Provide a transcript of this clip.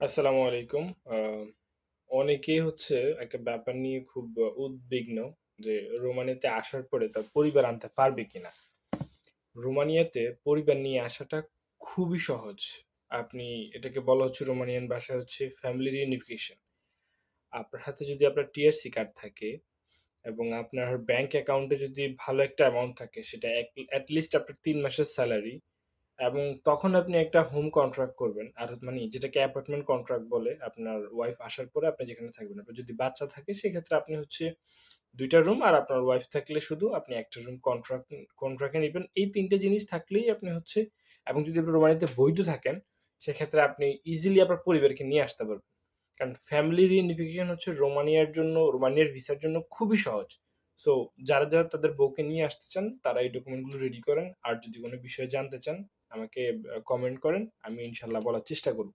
আসসালামু আলাইকুম। আ অনেকেই হচ্ছে একটা ব্যাপার নিয়ে খুব উদ্বিগ্ন যে রোমানিয়াতে আসার পরে তার পরিবার আনতে পারবে কিনা? রোমানিয়াতে পরিবার নিয়ে আসাটা খুবই সহজ। আপনি এটাকে বলা হচ্ছে রোমানিয়ান ভাষায় হচ্ছে ফ্যামিলি রিউনিফিকেশন। আপনার হাতে যদি আপনার টিআরসি কার্ড থাকে এবং আপনার ব্যাংক অ্যাকাউন্টে যদি ভালো একটা অ্যামাউন্ট থাকে, সেটা এক এট লিস্ট আপনার তিন মাসের সেলারি এবং তখন আপনি একটা হোম কন্ট্রাক্ট করবেন। আর মানে যেটাকে অ্যাপার্টমেন্ট কন্ট্রাক্ট বলে। আপনার ওয়াইফ আসার পরে আপনি যেখানে থাকবেন। আপনার যদি বাচ্চা থাকে সেক্ষেত্রে আপনি হচ্ছে ২ টা রুম আর আপনার ওয়াইফ থাকলে শুধু আপনি ১ টা রুম কন্ট্রাক্ট কন্ট্রাক্টে নিবেন। এই ৩ টে জিনিস থাকলেই আপনি হচ্ছে এবং যদি আপনি রোমানিয়াতে বৈধ থাকেন, সেক্ষেত্রে আপনি ইজিলি আপনার পরিবারকে নিয়ে আসতে পারবেন। কারণ ফ্যামিলি রিউনিফিকেশন হচ্ছে রোমানিয়ার জন্য রোমানিয়ার ভিসার জন্য খুবই সহজ। সো যারা, যারা তাদের বউকে নিয়ে আসতে চান তারা এই ডকুমেন্টগুলো রেডি করেন। আর যদি কোনো বিষয়ে জানতে চান আমাকে কমেন্ট করেন। আমি ইনশাল্লাহ বলার চেষ্টা করব।